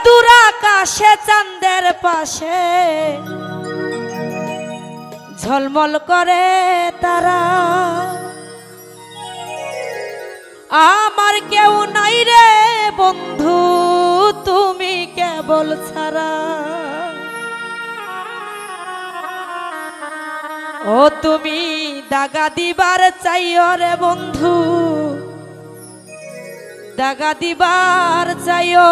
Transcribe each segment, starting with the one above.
আকাশে চাঁদের পাশে ঝলমল করে তারা। আমার কেউ নাই রে বন্ধু, তুমি কেবল ছাড়া। ও তুমি দাগা দিবার চাইও রে বন্ধু, দাগা দিবার চাইও।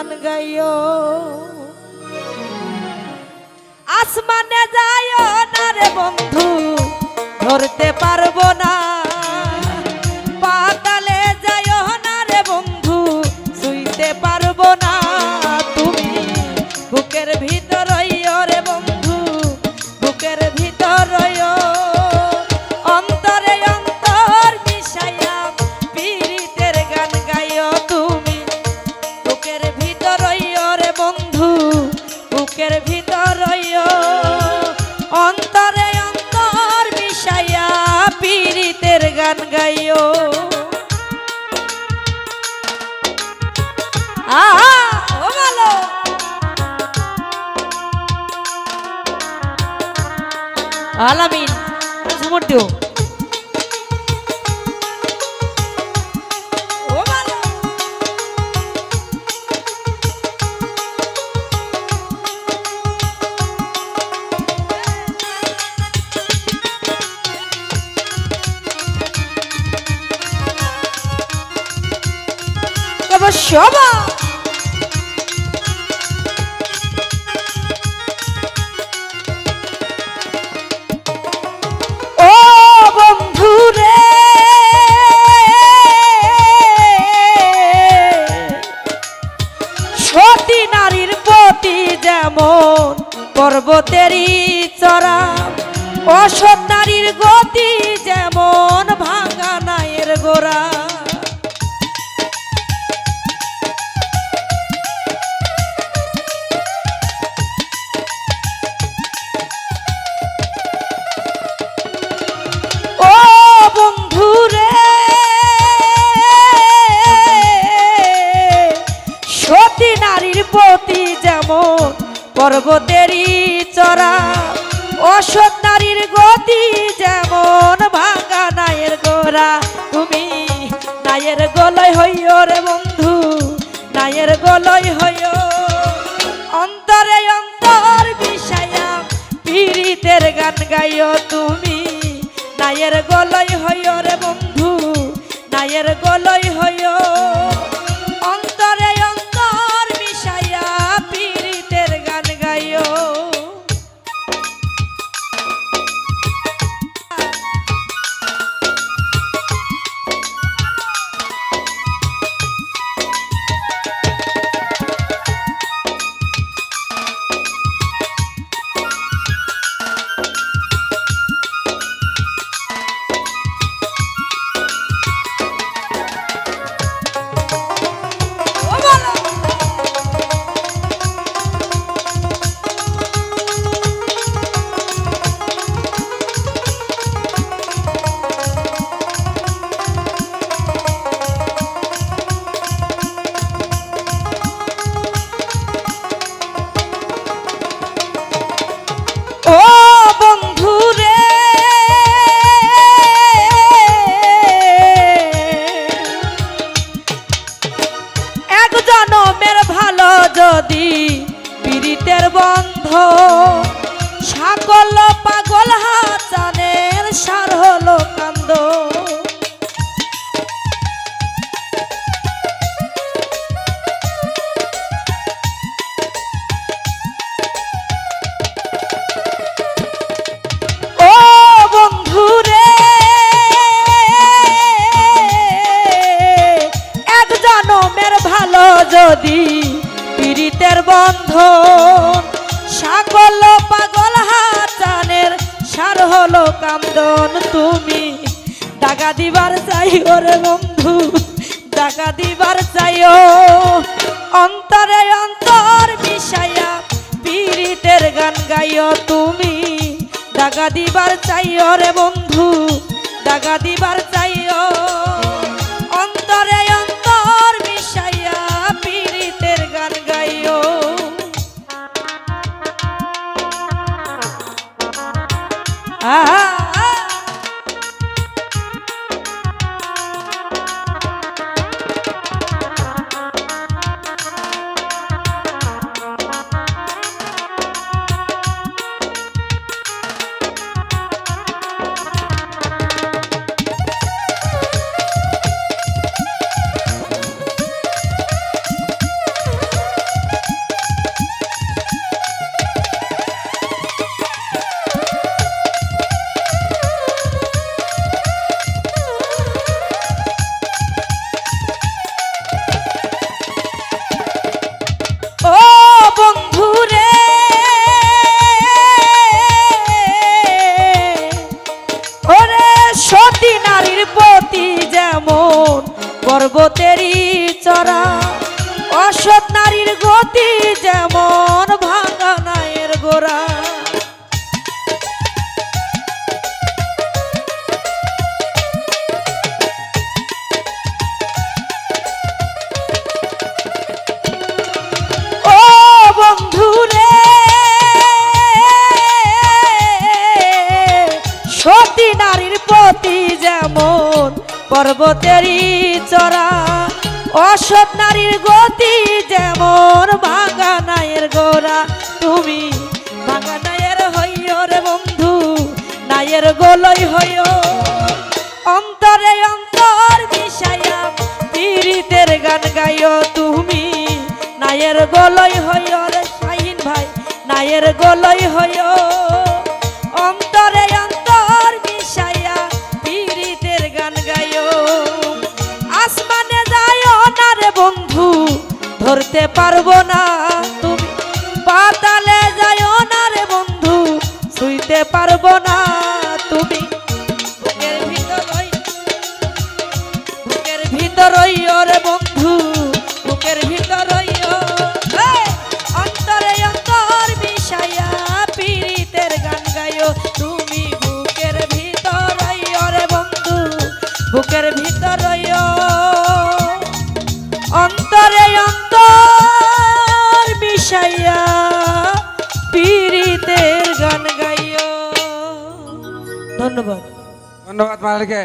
গান গাইও। আসমানে যায় না রে বন্ধু ধরতে পারব না। গান গাইও। আহা ও ভালো। আলামিন ঝুমুর সবা পর্বতেরই চড়া অসৎ নারীর গতি পর্বতেরই চরা অসৎ নারীর গতি যেমন ভাঙা নায়ের গোড়া। তুমি নায়ের গলয় হইও রে বন্ধু, নায়ের গলয় হইও। অন্তরে অন্তর বিষায়া পীড়িতের গান গাইও তুমি, নায়ের গলয় হইও রে যদি পীড়িতের বন্ধ সকল পাগল হাচানের সার হলো কান্দন তুমি দাগা দিবার চাই ওরে বন্ধু, দাগা দিবার চাইও। অন্তরে অন্তর মিশাইয়া পীড়িতের গান গাইও। তুমি দাগা দিবার চাইও রে বন্ধু, দাগা দি সতী ah. পর্বতেরই পর্বতেরই চড়া অসৎ নারীর গতি যেমন ভাঙা নায়ের গোড়া। তুমি ভাঙা নায়ের হইয় রে বন্ধু, নায়ের গোলই হইয় অন্তরে অন্তর মিশাইয়া পীড়িতের গান গাইও তুমি, নায়ের গলই হইয় রে শাহিন ভাই, নায়ের গলই হইয় ধরতে পারব না। তুমি পাতালে যাইও না রে বন্ধু, শুইতে পারব না। তুমি বুকের ভিতর বুকের ভিতর রে বন্ধু, বুকের ভিতর অন্তরে গান তুমি বুকের ভিতর বন্ধু, বুকের ভিতর অন্তরে অন্তর মিশাইয়া পীড়িতের গান গাইও ধন্যবাদ। ধন্যবাদ মালিকে।